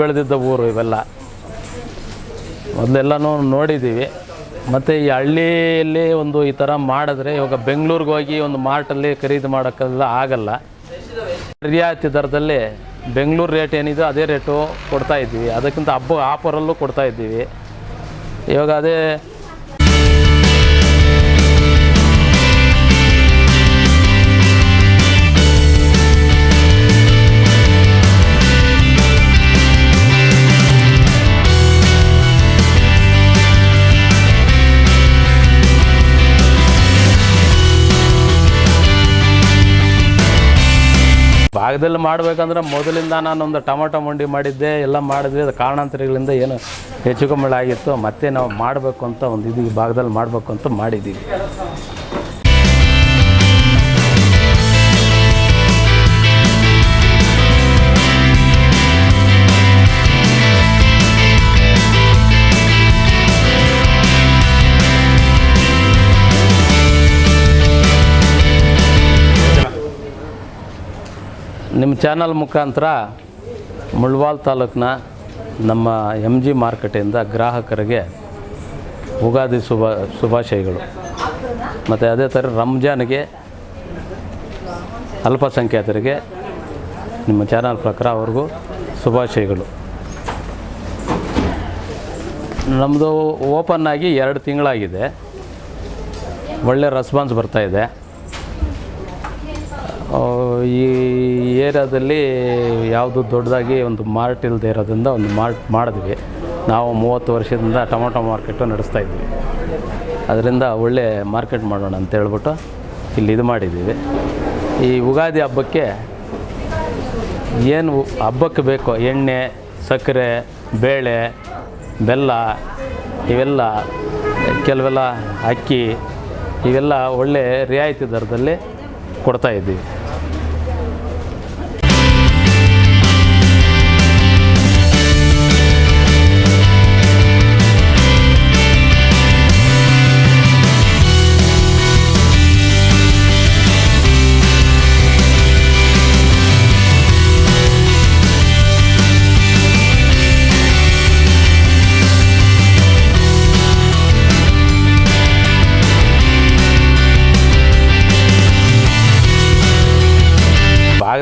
ಬೆಳೆದಿದ್ದ ಊರು ಇವೆಲ್ಲ. ಮೊದಲೆಲ್ಲನೂ ನೋಡಿದ್ದೀವಿ. ಮತ್ತು ಈ ಹಳ್ಳಿಯಲ್ಲಿ ಒಂದು ಈ ಥರ ಮಾಡಿದ್ರೆ ಇವಾಗ ಬೆಂಗಳೂರಿಗೆ ಹೋಗಿ ಒಂದು ಮಾರ್ಟಲ್ಲಿ ಖರೀದಿ ಮಾಡೋಕ್ಕೆಲ್ಲ ಆಗಲ್ಲ. ರಿಯಾಯಿತಿ ದರದಲ್ಲಿ ಬೆಂಗಳೂರು ರೇಟ್ ಏನಿದೆ ಅದೇ ರೇಟು ಕೊಡ್ತಾ ಇದ್ದೀವಿ. ಅದಕ್ಕಿಂತ ಹಬ್ಬ, ಆಫರಲ್ಲೂ ಕೊಡ್ತಾಯಿದ್ದೀವಿ ಇವಾಗ ಅದೇ ಭಾಗದಲ್ಲಿ ಮಾಡಬೇಕಂದ್ರೆ ಮೊದಲಿಂದ ನಾನೊಂದು ಟೊಮೊಟೊ ಮಂಡಿ ಮಾಡಿದ್ದೆ, ಎಲ್ಲ ಮಾಡಿದ್ವಿ. ಅದು ಕಾರಣಾಂತರಗಳಿಂದ ಏನು ಹೆಚ್ಚು ಕಮ್ಮಿ ಆಗಿತ್ತು. ಮತ್ತೆ ನಾವು ಮಾಡಬೇಕು ಅಂತ ಒಂದು ಇದು ಭಾಗದಲ್ಲಿ ಮಾಡಬೇಕು ಅಂತ ಮಾಡಿದ್ದೀವಿ. ನಿಮ್ಮ ಚಾನಲ್ ಮುಖಾಂತರ ಮುಳ್ವಾಲ್ ತಾಲೂಕಿನ ನಮ್ಮ ಎಂ ಜಿ ಮಾರ್ಕೆಟಿಂದ ಗ್ರಾಹಕರಿಗೆ ಉಗಾದಿ ಶುಭ, ಶುಭಾಶಯಗಳು. ಮತ್ತು ಅದೇ ಥರ ರಂಜಾನ್ಗೆ ಅಲ್ಪಸಂಖ್ಯಾತರಿಗೆ ನಿಮ್ಮ ಚಾನಲ್ ಪ್ರಕಾರ ಅವ್ರಿಗೂ ಶುಭಾಶಯಗಳು. ನಮ್ಮದು ಓಪನ್ ಆಗಿ ಎರಡು ತಿಂಗಳಾಗಿದೆ. ಒಳ್ಳೆ ರೆಸ್ಪಾನ್ಸ್ ಬರ್ತಾಯಿದೆ ಈ ಏರಿಯಾದಲ್ಲಿ ಯಾವುದು ದೊಡ್ಡದಾಗಿ ಒಂದು ಮಾರ್ಟ್ ಇಲ್ಲದೆ ಇರೋದ್ರಿಂದ ಒಂದು ಮಾರ್ಟ್ ಮಾಡಿದ್ವಿ. ನಾವು ಮೂವತ್ತು ವರ್ಷದಿಂದ ಟೊಮೊಟೊ ಮಾರ್ಕೆಟು ನಡೆಸ್ತಾ ಇದ್ವಿ. ಅದರಿಂದ ಒಳ್ಳೆ ಮಾರ್ಕೆಟ್ ಮಾಡೋಣ ಅಂತ ಹೇಳ್ಬಿಟ್ಟು ಇಲ್ಲಿ ಇದು ಮಾಡಿದ್ದೀವಿ. ಈ ಯುಗಾದಿ ಹಬ್ಬಕ್ಕೆ ಏನು ಹಬ್ಬಕ್ಕೆ ಬೇಕೋ ಎಣ್ಣೆ, ಸಕ್ಕರೆ, ಬೇಳೆ, ಬೆಲ್ಲ, ಇವೆಲ್ಲ, ಕೆಲವೆಲ್ಲ ಅಕ್ಕಿ, ಇವೆಲ್ಲ ಒಳ್ಳೆ ರಿಯಾಯಿತಿ ದರದಲ್ಲಿ ಕೊಡ್ತಾ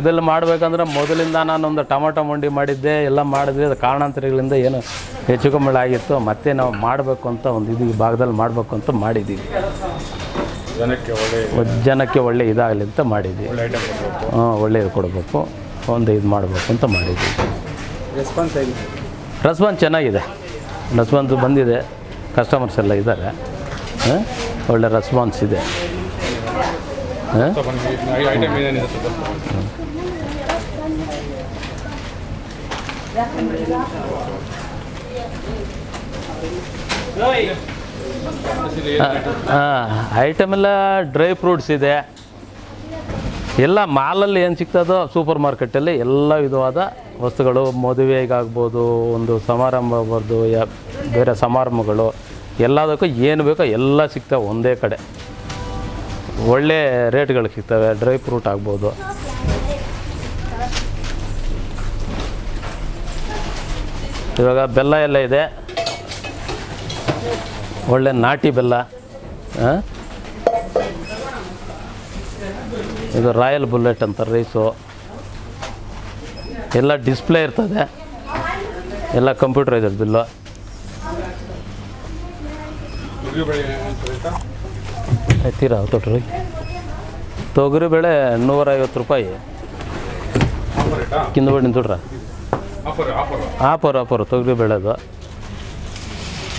ಭಾಗದಲ್ಲಿ ಮಾಡಬೇಕಂದ್ರೆ ಮೊದಲಿಂದ ನಾನೊಂದು ಟೊಮೊಟೊ ಮಂಡಿ ಮಾಡಿದ್ದೆ ಎಲ್ಲ ಮಾಡಿದ್ವಿ. ಅದು ಕಾರಣಾಂತರಗಳಿಂದ ಏನು ಹೆಚ್ಚು ಕಮ್ಮಿ ಆಗಿತ್ತು. ಮತ್ತೆ ನಾವು ಮಾಡಬೇಕು ಅಂತ ಒಂದು ಇದು ಈ ಭಾಗದಲ್ಲಿ ಮಾಡಬೇಕು ಅಂತ ಮಾಡಿದ್ದೀವಿ. ಜನಕ್ಕೆ ಒಳ್ಳೆ ಜನಕ್ಕೆ ಒಳ್ಳೆ ಇದಾಗಲಿ ಅಂತ ಮಾಡಿದ್ವಿ ಒಳ್ಳೆ ಐಟಮ್ ಕೊಡಬೇಕು. ಹಾಂ ಒಳ್ಳೆಯದು ಕೊಡಬೇಕು. ಒಂದು ಇದು ಮಾಡಬೇಕು ಅಂತ ಮಾಡಿದ್ವಿ ರೆಸ್ಪಾನ್ಸ್ ರೆಸ್ಪಾನ್ಸ್ ಚೆನ್ನಾಗಿದೆ. ರೆಸ್ಪಾನ್ಸ್ ಬಂದಿದೆ. ಕಸ್ಟಮರ್ಸ್ ಎಲ್ಲ ಇದ್ದಾರೆ. ಹಾಂ? ಒಳ್ಳೆ ರೆಸ್ಪಾನ್ಸ್ ಇದೆ. ಹಾಂ? ಐಟಮ್ ಎಲ್ಲ ಡ್ರೈ ಫ್ರೂಟ್ಸ್ ಇದೆ. ಎಲ್ಲ ಮಾಲಲ್ಲಿ ಏನು ಸಿಗ್ತದೋ ಸೂಪರ್ ಮಾರ್ಕೆಟಲ್ಲಿ ಎಲ್ಲ ವಿಧವಾದ ವಸ್ತುಗಳು, ಮದುವೆಗಾಗ್ಬೋದು, ಒಂದು ಸಮಾರಂಭ ಬರ್ದು ಬೇರೆ ಸಮಾರಂಭಗಳು, ಎಲ್ಲದಕ್ಕೂ ಏನು ಬೇಕೋ ಎಲ್ಲ ಸಿಗ್ತವೆ ಒಂದೇ ಕಡೆ. ಒಳ್ಳೆ ರೇಟ್ಗಳು ಸಿಗ್ತವೆ ಡ್ರೈ ಫ್ರೂಟ್ ಆಗ್ಬೋದು. ಇವಾಗ ಬೆಲ್ಲ ಎಲ್ಲ ಇದೆ. ಒಳ್ಳೆ ನಾಟಿ ಬೆಲ್ಲ? ಇದು ರಾಯಲ್ ಬುಲೆಟ್ ಅಂತ ರೈಸು ಎಲ್ಲ ಡಿಸ್ಪ್ಲೇ ಇರ್ತದೆ. ಎಲ್ಲ ಕಂಪ್ಯೂಟರ್ ಇದೆ ಬಿಲ್ಲು. ತೊಗರಿಬೇಳೆ ತೊಟ್ರಿ? ತೊಗರಿ ಬೆಳೆ ನೂರೈವತ್ತು ರೂಪಾಯಿ. ಕಿಂದ ಬಡ್ಡಿ ತೊಟ್ರ ಆಫರ್ ಆಫರ್ ತೊಗರಿ ಬೆಳೆದು.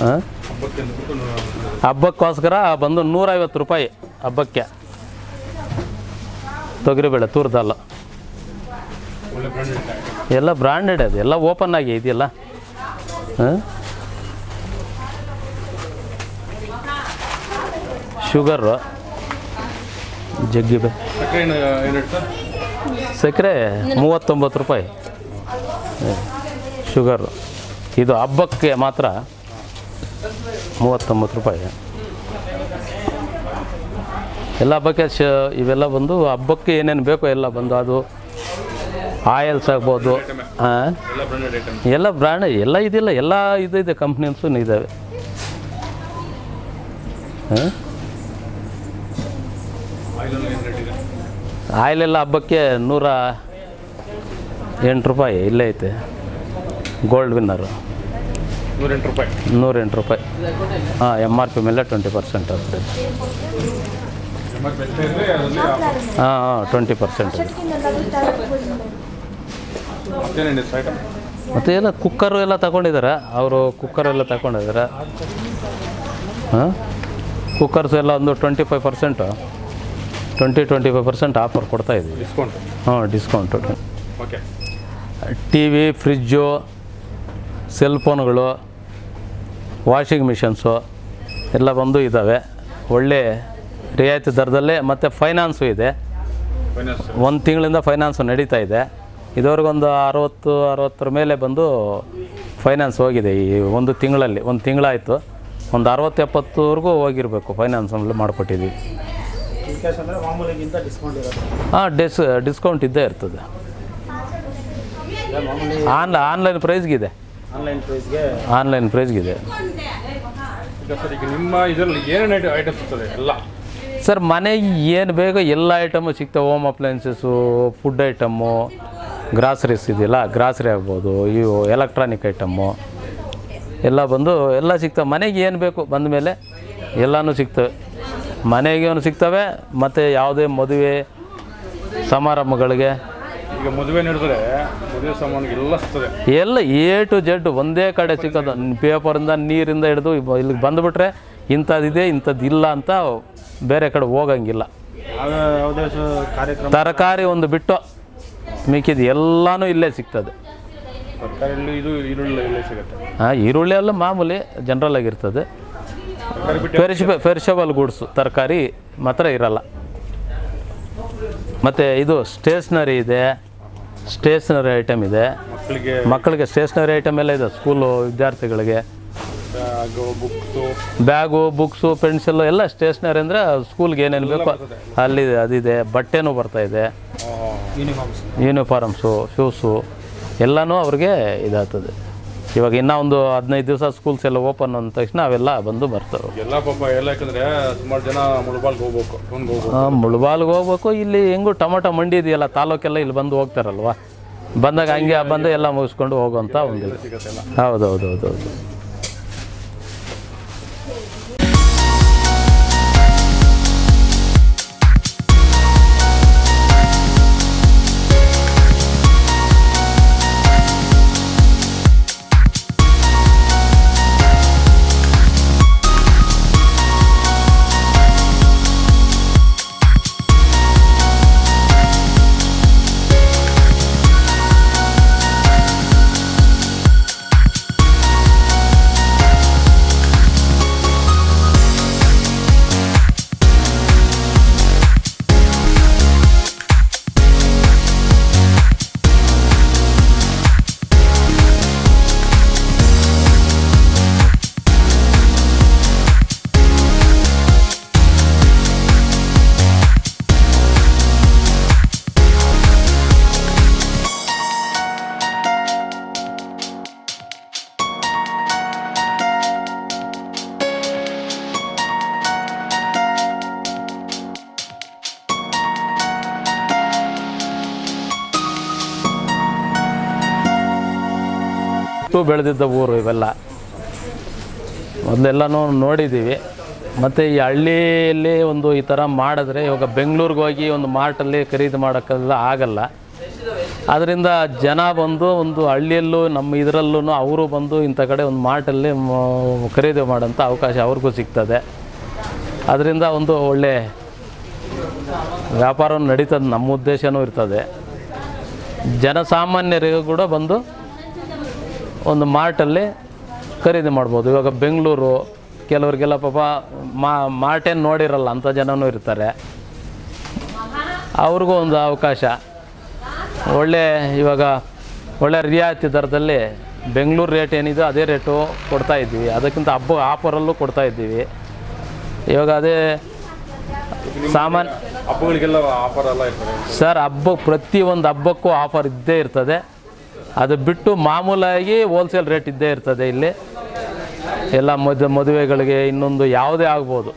ಹಾಂ ಹಬ್ಬಕ್ಕೋಸ್ಕರ ಬಂದು ನೂರೈವತ್ತು ರೂಪಾಯಿ ಹಬ್ಬಕ್ಕೆ. ತೊಗರಿಬೇಳೆ ತೂರ್ದಲ್ಲ. ಎಲ್ಲ ಬ್ರ್ಯಾಂಡೆಡ್ ಅದು ಎಲ್ಲ ಓಪನ್ ಆಗಿ ಇದೆಯಲ್ಲ? ಹಾಂ ಶುಗರು. ಜಗ್ಗಿ ಬೆ ಸಕ್ಕರೆ ಮೂವತ್ತೊಂಬತ್ತು ರೂಪಾಯಿ. ಶುಗರು. ಇದು ಹಬ್ಬಕ್ಕೆ ಮಾತ್ರ ಮೂವತ್ತೊಂಬತ್ತು ರೂಪಾಯಿ. ಎಲ್ಲ ಹಬ್ಬಕ್ಕೆ ಶ, ಇವೆಲ್ಲ ಬಂದು ಹಬ್ಬಕ್ಕೆ ಏನೇನು ಬೇಕೋ ಎಲ್ಲ ಬಂದು ಅದು ಆಯಿಲ್ಸ್ ಆಗ್ಬೋದು ಎಲ್ಲ ಬ್ರ್ಯಾಂಡ್, ಎಲ್ಲ ಇದಿಲ್ಲ, ಎಲ್ಲ ಇದು ಇದೆ ಕಂಪ್ನೀಸು ಇದ್ದಾವೆ ಆಯಿಲೆಲ್ಲ ಹಬ್ಬಕ್ಕೆ ನೂರ ಎಂಟು ರೂಪಾಯಿ, ಇಲ್ಲೇ ಐತೆ. ಗೋಲ್ಡ್ ವಿನ್ನರು ನೂರೆಂಟು ರೂಪಾಯಿ. ನೂರೆಂಟು ರೂಪಾಯಿ. ಹಾಂ ಎಂ ಆರ್ ಪಿ ಮೇಲೆ ಟ್ವೆಂಟಿ ಪರ್ಸೆಂಟ್ ಆಗ್ತದೆ ಹಾಂ ಹಾಂ ಟ್ವೆಂಟಿ ಪರ್ಸೆಂಟ್ ಮತ್ತು ಎಲ್ಲ ಕುಕ್ಕರು ಎಲ್ಲ ತಗೊಂಡಿದ್ದಾರೆ ಅವರು ಕುಕ್ಕರ್ ಎಲ್ಲ ತಗೊಂಡಿದ್ದಾರೆ ಹಾಂ ಕುಕ್ಕರ್ಸ್ ಎಲ್ಲ ಒಂದು twenty five percent twenty twenty five percent offer ಕೊಡ್ತಾ ಇದ್ದೀವಿ. ಡಿಸ್ಕೌಂಟ್ ಹಾಂ discount okay T V fridge cell ಫೋನ್ಗಳು ವಾಷಿಂಗ್ ಮಿಷನ್ಸು ಎಲ್ಲ ಬಂದು ಇದ್ದಾವೆ. ಒಳ್ಳೆ ರಿಯಾಯಿತಿ ದರದಲ್ಲೇ ಮತ್ತು ಫೈನಾನ್ಸು ಇದೆ. ಒಂದು ತಿಂಗಳಿಂದ ಫೈನಾನ್ಸು ನಡೀತಾ ಇದೆ. ಇದುವರೆಗೊಂದು ಅರವತ್ತು ಅರವತ್ತರ ಮೇಲೆ ಬಂದು ಫೈನಾನ್ಸ್ ಹೋಗಿದೆ ಈ ಒಂದು ತಿಂಗಳಲ್ಲಿ ಒಂದು ತಿಂಗಳಾಯಿತು. ಒಂದು ಅರವತ್ತು ಎಪ್ಪತ್ತುವರೆಗೂ ಹೋಗಿರಬೇಕು ಫೈನಾನ್ಸ್ ಇರುತ್ತೆ ಹಾಂ ಡಿಸ್ ಡಿಸ್ಕೌಂಟ್ ಇದ್ದೇ ಇರ್ತದೆ. ಈಗ ಮಾಮೂಲಿ ಆನ್ಲ ಆನ್ಲೈನ್ ಪ್ರೈಸ್ಗಿದೆ ಆನ್ಲೈನ್ ಪ್ರೈಸ್ಗೆ ಆನ್ಲೈನ್ ಪ್ರೈಸ್ಗಿದೆ ಈಗ ಸರ್ ಈಗ ನಿಮ್ಮ ಇದರಲ್ಲಿ ಏನೇನು ಐಟಮ್ ಸಿಗ್ತದೆ ಎಲ್ಲ. ಸರ್ ಮನೆಗೆ ಏನು ಬೇಕೋ ಎಲ್ಲ ಐಟಮು ಸಿಗ್ತವೆ. Home appliances food item groceries ಇದೆಯಲ್ಲ ಗ್ರಾಸರಿ ಆಗ್ಬೋದು ಇವು ಎಲೆಕ್ಟ್ರಾನಿಕ್ ಐಟಮ್ಮು ಎಲ್ಲ ಬಂದು ಎಲ್ಲ ಸಿಗ್ತವೆ. ಮನೆಗೆ ಏನು ಬೇಕು ಬಂದ ಮೇಲೆ ಎಲ್ಲನೂ ಸಿಗ್ತವೆ. ಮನೆಗೆ ಸಿಗ್ತವೆ ಮತ್ತು ಯಾವುದೇ ಮದುವೆ ಸಮಾರಂಭಗಳಿಗೆ ಈಗ ಮದುವೆ ನಡೆದ್ರೆ ಮದುವೆ ಸಾಮಾನು ಎಲ್ಲ ಸಿಗ್ತದೆ. ಎಲ್ಲ ಎ ಟು ಜೆಡ್ ಒಂದೇ ಕಡೆ ಸಿಗೋದು. ಪೇಪರಿಂದ ನೀರಿಂದ ಹಿಡಿದು ಇಲ್ಲಿಗೆ ಬಂದುಬಿಟ್ರೆ ಇಂಥದ್ದಿದೆ ಇಂಥದ್ದು ಇಲ್ಲ ಅಂತ ಬೇರೆ ಕಡೆ ಹೋಗಂಗಿಲ್ಲ. ತರಕಾರಿ ಒಂದು ಬಿಟ್ಟು ಮಿಕ್ಕಿದ ಎಲ್ಲನೂ ಇಲ್ಲೇ ಸಿಗ್ತದೆ. ಹಾಂ ಈರುಳ್ಳಿ ಎಲ್ಲ ಮಾಮೂಲಿ ಜನರಲ್ ಆಗಿರ್ತದೆ. ಪೆರಿಶಬ ಗೂಡ್ಸು ತರಕಾರಿ ಮಾತ್ರ ಇರಲ್ಲ. ಮತ್ತು ಇದು ಸ್ಟೇಷ್ನರಿ ಇದೆ. ಸ್ಟೇಷ್ನರಿ ಐಟಮ್ ಇದೆ. ಮಕ್ಕಳಿಗೆ ಮಕ್ಕಳಿಗೆ ಸ್ಟೇಷ್ನರಿ ಐಟಮ್ ಎಲ್ಲ ಇದೆ. ಸ್ಕೂಲು ವಿದ್ಯಾರ್ಥಿಗಳಿಗೆ. Bag books bag books pencil ಎಲ್ಲ ಸ್ಟೇಷ್ನರಿ ಅಂದರೆ ಸ್ಕೂಲ್ಗೆ ಏನೇನು ಬೇಕೋ ಅಲ್ಲಿ ಅದಿದೆ. ಬಟ್ಟೆನೂ ಬರ್ತಾ ಇದೆ. ಯೂನಿಫಾರ್ಮ್ಸ್ ಯೂನಿಫಾರ್ಮ್ಸು ಶೂಸು ಎಲ್ಲನೂ ಅವ್ರಿಗೆ ಇದಾಗ್ತದೆ. ಇವಾಗ ಇನ್ನೂ ಒಂದು ಹದಿನೈದು ದಿವಸ ಸ್ಕೂಲ್ಸ್ ಎಲ್ಲ ಓಪನ್ ಅಂದ ತಕ್ಷಣ ಅವೆಲ್ಲ ಬಂದು ಬರ್ತಾರೆ ಎಲ್ಲ ಪಾಪ ಎಲ್ಲ ಯಾಕಂದ್ರೆ ಸುಮಾರು ಜನ ಮುಳುಬಾಲ್ಗೆ ಹೋಗ್ಬೇಕು ಟೌನ್ಗೆ ಹೋಗ್ಬೇಕು. ಆ, ಮುಳಬಾಲ್ಗೆ ಹೋಗ್ಬೇಕು ಇಲ್ಲಿ ಹೆಂಗೂ ಟೊಮೊಟೊ ಮಂಡಿ ಇದೆಯಲ್ಲ ತಾಲೂಕೆಲ್ಲ ಇಲ್ಲಿ ಬಂದು ಹೋಗ್ತಾರಲ್ವ? ಬಂದಾಗ ಹಂಗೆ ಬಂದು ಎಲ್ಲ ಮುಗಿಸ್ಕೊಂಡು ಹೋಗುವಂಥ ಒಂದು ಹೌದು ಹೌದು ಹೌದು ಹೌದು ಹುಟ್ಟು ಬೆಳೆದಿದ್ದ ಊರು ಇವೆಲ್ಲ. ಮೊದಲೆಲ್ಲನೂ ನೋಡಿದ್ದೀವಿ. ಮತ್ತು ಈ ಹಳ್ಳಿಯಲ್ಲಿ ಒಂದು ಈ ಥರ ಮಾಡಿದ್ರೆ ಇವಾಗ ಬೆಂಗಳೂರಿಗೆ ಹೋಗಿ ಒಂದು ಮಾರ್ಟಲ್ಲಿ ಖರೀದಿ ಮಾಡೋಕ್ಕೆಲ್ಲ ಆಗಲ್ಲ. ಅದರಿಂದ ಜನ ಬಂದು ಒಂದು ಹಳ್ಳಿಯಲ್ಲೂ ನಮ್ಮ ಇದರಲ್ಲೂ ಅವರು ಬಂದು ಇಂಥ ಕಡೆ ಒಂದು ಮಾರ್ಟಲ್ಲಿ ಖರೀದಿ ಮಾಡೋಂಥ ಅವಕಾಶ ಅವ್ರಿಗೂ ಸಿಗ್ತದೆ. ಅದರಿಂದ ಒಂದು ಒಳ್ಳೆ ವ್ಯಾಪಾರ ನಡೀತದೆ, ನಮ್ಮ ಉದ್ದೇಶವೂ ಇರ್ತದೆ. ಜನಸಾಮಾನ್ಯರಿಗೂ ಕೂಡ ಬಂದು ಒಂದು ಮಾರ್ಟಲ್ಲಿ ಖರೀದಿ ಮಾಡ್ಬೋದು. ಇವಾಗ ಬೆಂಗಳೂರು ಕೆಲವರಿಗೆಲ್ಲ ಪಾಪ ಮಾ ಮಾರ್ಟೇನು ನೋಡಿರಲ್ಲ ಅಂಥ ಜನನು ಇರ್ತಾರೆ. ಅವ್ರಿಗೂ ಒಂದು ಅವಕಾಶ. ಒಳ್ಳೆ ಇವಾಗ ಒಳ್ಳೆ ರಿಯಾಯಿತಿ ದರದಲ್ಲಿ ಬೆಂಗಳೂರು ರೇಟ್ ಏನಿದೆ ಅದೇ ರೇಟು ಕೊಡ್ತಾ ಇದ್ದೀವಿ. ಅದಕ್ಕಿಂತ ಹಬ್ಬ ಆಫರಲ್ಲೂ ಕೊಡ್ತಾ ಇದ್ದೀವಿ. ಇವಾಗ ಅದೇ ಸಾಮಾನ್ಯ ಹಬ್ಬಗಳಿಗೆಲ್ಲ ಆಫರ್ ಎಲ್ಲ ಇರ್ತದೆ. ಸರ್ ಹಬ್ಬ ಪ್ರತಿಯೊಂದು ಹಬ್ಬಕ್ಕೂ ಆಫರ್ ಇದ್ದೇ ಇರ್ತದೆ. ಅದು ಬಿಟ್ಟು ಮಾಮೂಲಾಗಿ ಹೋಲ್ಸೇಲ್ ರೇಟ್ ಇದ್ದೇ ಇರ್ತದೆ ಇಲ್ಲಿ. ಎಲ್ಲ ಮದ್ ಮದುವೆಗಳಿಗೆ ಇನ್ನೊಂದು ಯಾವುದೇ ಆಗ್ಬೋದು.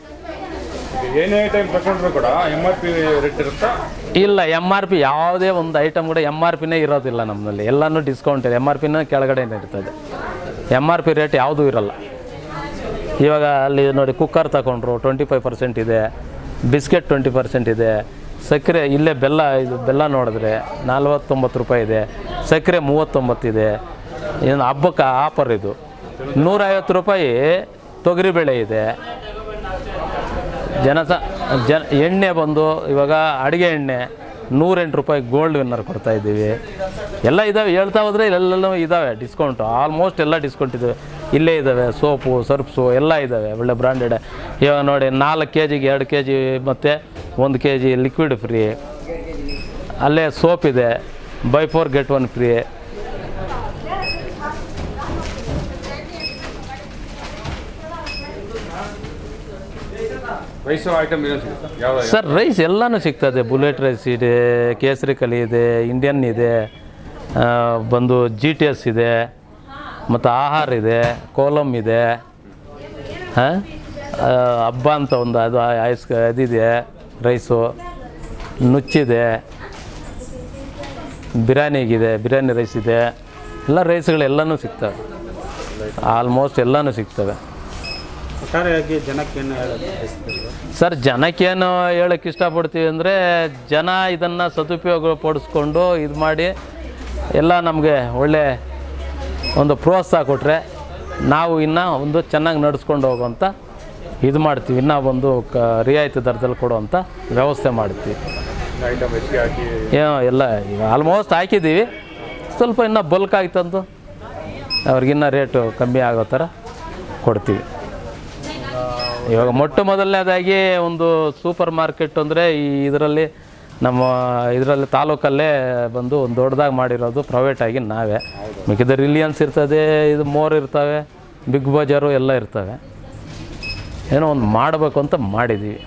ಏನೇ ಟೈಮ್ ತಗೊಂಡ್ರು ಕೂಡ ಎಂ ಆರ್ ಪಿ ರೇಟ್ ಇರುತ್ತಾ? ಇಲ್ಲ ಎಂ ಆರ್ ಪಿ ಯಾವುದೇ ಒಂದು ಐಟಮ್ ಕೂಡ ಎಂ ಆರ್ ಪಿನೇ ಇರೋದಿಲ್ಲ ನಮ್ಮಲ್ಲಿ ಎಲ್ಲನೂ ಡಿಸ್ಕೌಂಟ್ ಇದೆ. ಎಂ ಆರ್ ಪಿನ ಕೆಳಗಡೆ ಇರ್ತದೆ. ಎಂ ಆರ್ ಪಿ ರೇಟ್ ಯಾವುದೂ ಇರಲ್ಲ. ಇವಾಗ ಅಲ್ಲಿ ನೋಡಿ ಕುಕ್ಕರ್ ತಗೊಂಡ್ರು ಟ್ವೆಂಟಿ ಫೈವ್ ಪರ್ಸೆಂಟ್ ಇದೆ. ಬಿಸ್ಕೆಟ್ ಟ್ವೆಂಟಿ ಪರ್ಸೆಂಟ್ ಇದೆ. ಸಕ್ಕರೆ ಇಲ್ಲೇ ಬೆಲ್ಲ, ಇದು ಬೆಲ್ಲ ನೋಡಿದ್ರೆ ನಲ್ವತ್ತೊಂಬತ್ತು ರೂಪಾಯಿ ಇದೆ. ಸಕ್ಕರೆ ಮೂವತ್ತೊಂಬತ್ತಿದೆ ಏನು ಹಬ್ಬಕ್ಕೆ ಆಫರ್ ಇದು. ನೂರೈವತ್ತು ರೂಪಾಯಿ ತೊಗರಿಬೇಳೆ ಇದೆ. ಜನ ಸ, ಜನ, ಎಣ್ಣೆ ಬಂದು ಇವಾಗ ಅಡುಗೆ ಎಣ್ಣೆ ನೂರೆಂಟು ರೂಪಾಯಿ ಗೋಲ್ಡ್ ವಿನ್ನರ್ ಕೊಡ್ತಾ ಇದ್ದೀವಿ. ಎಲ್ಲ ಇದ್ದಾವೆ ಹೇಳ್ತಾ ಹೋದರೆ ಎಲ್ಲೆಲ್ಲೂ ಇದ್ದಾವೆ ಡಿಸ್ಕೌಂಟು ಆಲ್ಮೋಸ್ಟ್ ಎಲ್ಲ ಡಿಸ್ಕೌಂಟ್ ಇದ್ದಾವೆ ಇಲ್ಲೇ ಇದ್ದಾವೆ ಸೋಪು, ಸರ್ಪ್ಸು ಎಲ್ಲ ಇದ್ದಾವೆ ಒಳ್ಳೆ ಬ್ರ್ಯಾಂಡೆಡ್ ಇವಾಗ ನೋಡಿ ನಾಲ್ಕು ಕೆ ಜಿಗೆ ಎರಡು ಕೆ ಜಿ ಮತ್ತು ಒಂದು ಕೆ ಜಿ ಲಿಕ್ವಿಡ್ ಫ್ರೀ ಅಲ್ಲೇ ಸೋಪ್ ಇದೆ buy four get one free sir rice ಎಲ್ಲನೂ ಸಿಗ್ತದೆ. ಬುಲೆಟ್ ರೈಸ್ ಇದೆ ಕೇಸರಿ ಕಲಿ ಇದೆ ಇಂಡಿಯನ್ ಇದೆ ಬಂದು ಜಿ ಟಿ ಎಸ್ ಇದೆ ಮತ್ತು ಆಹಾರ ಇದೆ ಕೋಲಮ್ ಇದೆ. ಹಾಂ? ಹಬ್ಬ ಅಂತ ಒಂದು ಅದು ಐಸ್ ಇದಿದೆ ರೈಸು ನುಚ್ಚಿದೆ ಬಿರಿಯಾನಿಗಿದೆ ಬಿರಿಯಾನಿ ರೈಸ್ ಇದೆ. ಎಲ್ಲ ರೈಸ್ಗಳೆಲ್ಲನೂ ಸಿಗ್ತವೆ. ಆಲ್ಮೋಸ್ಟ್ ಎಲ್ಲನೂ ಸಿಗ್ತವೆ. ಒಟ್ಟಾರೆಯಾಗಿ ಜನಕ್ಕೆ ಏನು ಹೇಳೋದು ಬಯಸ್ತೀರಿ ಸರ್ ಜನಕ್ಕೇನು ಹೇಳಕ್ಕೆ ಇಷ್ಟಪಡ್ತೀವಿ ಅಂದರೆ ಜನ ಇದನ್ನು ಸದುಪಯೋಗ ಪಡಿಸ್ಕೊಂಡು ಇದು ಮಾಡಿ ಎಲ್ಲ ನಮಗೆ ಒಳ್ಳೆ ಒಂದು ಪ್ರೋತ್ಸಾಹ ಕೊಟ್ಟರೆ ನಾವು ಇನ್ನೂ ಒಂದು ಚೆನ್ನಾಗಿ ನಡೆಸ್ಕೊಂಡು ಹೋಗುವಂಥ ಇದು ಮಾಡ್ತೀವಿ. ಇನ್ನೂ ಒಂದು ಕ ರಿಯಾಯಿತಿ ದರದಲ್ಲಿ ಕೊಡುವಂಥ ವ್ಯವಸ್ಥೆ ಮಾಡ್ತೀವಿ. ಏನೋ ಎಲ್ಲ ಈಗ ಆಲ್ಮೋಸ್ಟ್ ಹಾಕಿದ್ದೀವಿ. ಸ್ವಲ್ಪ ಇನ್ನೂ ಬಲ್ಕ್ ಆಯ್ತಂದು ಅವ್ರಿಗಿನ್ನ ರೇಟು ಕಮ್ಮಿ ಆಗೋ ಥರ ಕೊಡ್ತೀವಿ. ಇವಾಗ ಮೊಟ್ಟ ಮೊದಲನೇದಾಗಿ ಒಂದು ಸೂಪರ್ ಮಾರ್ಕೆಟ್ ಅಂದರೆ ಈ ಇದರಲ್ಲಿ ನಮ್ಮ ಇದರಲ್ಲಿ ತಾಲೂಕಲ್ಲೇ ಬಂದು ಒಂದು ದೊಡ್ಡದಾಗಿ ಮಾಡಿರೋದು ಪ್ರೈವೇಟಾಗಿ ನಾವೇ. ಮಿಕ್ಕಿದ ರಿಲಿಯನ್ಸ್ ಇರ್ತದೆ, ಇದು ಮೋರ್ ಇರ್ತವೆ ಬಿಗ್ ಬಜಾರು ಎಲ್ಲ ಇರ್ತವೆ. ಏನೋ ಒಂದು ಮಾಡಬೇಕು ಅಂತ ಮಾಡಿದ್ದೀವಿ.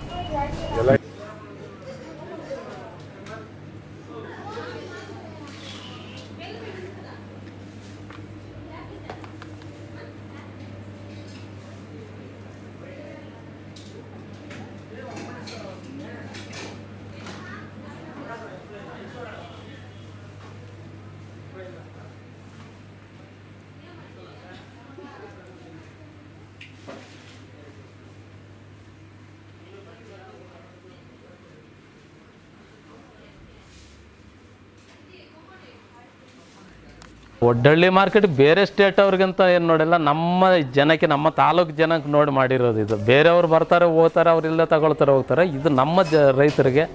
ಒಡ್ಡಳ್ಳಿ ಮಾರ್ಕೆಟ್ ಬೇರೆ ಸ್ಟೇಟ್ ಅವ್ರಿಗಿಂತ ಏನು ನೋಡಿಲ್ಲ ನಮ್ಮ ಜನಕ್ಕೆ ನಮ್ಮ ತಾಲೂಕು ಜನಕ್ಕೆ ನೋಡಿ ಮಾಡಿರೋದು ಇದು. ಬೇರೆಯವ್ರು ಬರ್ತಾರೆ ಹೋಗ್ತಾರೆ ಅವರೆಲ್ಲ ತಗೊಳ್ತಾರೆ ಹೋಗ್ತಾರೆ. ಇದು ನಮ್ಮ ಜ ರೈತರಿಗೆ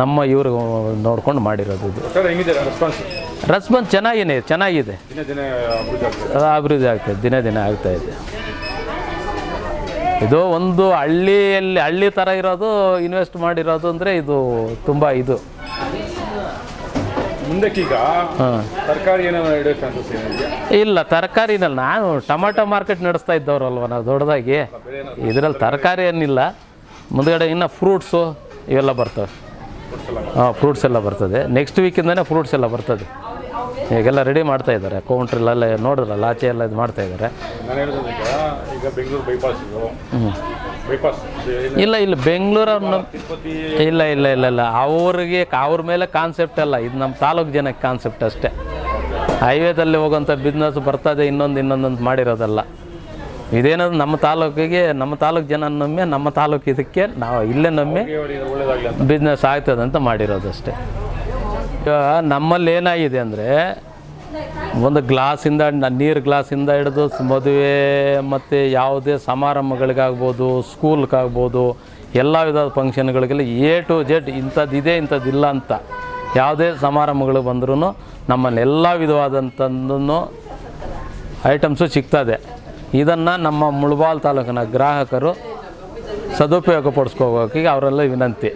ನಮ್ಮ ಇವ್ರಿಗೆ ನೋಡ್ಕೊಂಡು ಮಾಡಿರೋದು ಇದು. ರೆಸ್ಪಾನ್ಸ್ ರೆಸ್ಪಾನ್ಸ್ ಚೆನ್ನಾಗಿದೆ ಚೆನ್ನಾಗಿದೆ. ಅಭಿವೃದ್ಧಿ ಆಗ್ತಾಯಿದೆ ದಿನೇ ದಿನ ಆಗ್ತಾ ಇದೆ. ಇದು ಒಂದು ಹಳ್ಳಿಯಲ್ಲಿ ಹಳ್ಳಿ ಥರ ಇರೋದು ಇನ್ವೆಸ್ಟ್ ಮಾಡಿರೋದು ಅಂದರೆ ಇದು ತುಂಬ ಇದು. ಮುಂದಕ್ಕೀಗ ಹಾಂ. ತರಕಾರಿ ಇಲ್ಲ ತರಕಾರಿನಲ್ಲ ನಾನು ಟೊಮೆಟೊ ಮಾರ್ಕೆಟ್ ನಡೆಸ್ತಾ ಇದ್ದವ್ರಲ್ವ ನಾವು ದೊಡ್ಡದಾಗಿ. ಇದರಲ್ಲಿ ತರಕಾರಿ ಏನಿಲ್ಲ. ಮುಂದ್ಗಡೆ ಇನ್ನು ಫ್ರೂಟ್ಸು ಇವೆಲ್ಲ ಬರ್ತವೆ. ಹಾಂ ಫ್ರೂಟ್ಸ್ ಎಲ್ಲ ಬರ್ತದೆ. ನೆಕ್ಸ್ಟ್ ವೀಕಿಂದನೇ ಫ್ರೂಟ್ಸ್ ಎಲ್ಲ ಬರ್ತದೆ. ಈಗೆಲ್ಲ ರೆಡಿ ಮಾಡ್ತಾ ಇದ್ದಾರೆ. ಕೌಂಟ್ರಲ್ಲೆಲ್ಲ ನೋಡಿದ್ರಲ್ಲ ಆಚೆ ಎಲ್ಲ ಇದು ಮಾಡ್ತಾ ಇದ್ದಾರೆ. ಈಗ ಬೆಂಗಳೂರು ಬೈಪಾಸ್ ಇಲ್ಲ ಇಲ್ಲ ತಿರುಪತಿ ಇಲ್ಲ ಇಲ್ಲ ಇಲ್ಲ ಇಲ್ಲ. ಅವ್ರಿಗೆ ಅವ್ರ ಮೇಲೆ ಕಾನ್ಸೆಪ್ಟ್ ಅಲ್ಲ. ಇದು ನಮ್ಮ ತಾಲೂಕು ಜನಕ್ಕೆ ಕಾನ್ಸೆಪ್ಟ್ ಅಷ್ಟೇ. ಹೈವೇದಲ್ಲಿ ಹೋಗೋಂಥ ಬಿಸ್ನೆಸ್ ಬರ್ತದೆ, ಇನ್ನೊಂದು ಇನ್ನೊಂದೊಂದು ಮಾಡಿರೋದಲ್ಲ. ಇದೇನದು ನಮ್ಮ ತಾಲೂಕಿಗೆ, ನಮ್ಮ ತಾಲೂಕು ಜನ ನಮ್ಮೆ ನಮ್ಮ ತಾಲೂಕು ಇದಕ್ಕೆ ನಾವು ಇಲ್ಲೇ ನಮ್ಮೆ ಬಿಸ್ನೆಸ್ ಆಗ್ತದೆ ಅಂತ ಮಾಡಿರೋದು ಅಷ್ಟೇ ಇವಾಗ ನಮ್ಮಲ್ಲಿ ಏನಾಗಿದೆ ಅಂದರೆ ಒಂದು ಗ್ಲಾಸಿಂದ ನೀರು ಗ್ಲಾಸಿಂದ ಹಿಡಿದು ಮದುವೆ ಮತ್ತು ಯಾವುದೇ ಸಮಾರಂಭಗಳಿಗಾಗ್ಬೋದು, ಸ್ಕೂಲ್ಗಾಗ್ಬೋದು, ಎಲ್ಲ ವಿಧದ ಫಂಕ್ಷನ್ಗಳಿಗೆಲ್ಲ ಎ ಟು ಜೆಡ್ ಇಂಥದ್ದಿದೆ ಇದೆ ಇಂಥದ್ದು ಇಲ್ಲ ಅಂತ ಯಾವುದೇ ಸಮಾರಂಭಗಳು ಬಂದ್ರೂ ನಮ್ಮಲ್ಲಿ ಎಲ್ಲ ವಿಧವಾದಂಥದ್ದನ್ನು ಐಟಮ್ಸು ಸಿಗ್ತದೆ. ಇದನ್ನು ನಮ್ಮ ಮುಳಬಾಲ್ ತಾಲೂಕಿನ ಗ್ರಾಹಕರು ಸದುಪಯೋಗ ಪಡಿಸ್ಕೋಬೇಕಿಗೆ ಅವರೆಲ್ಲ ವಿನಂತಿ.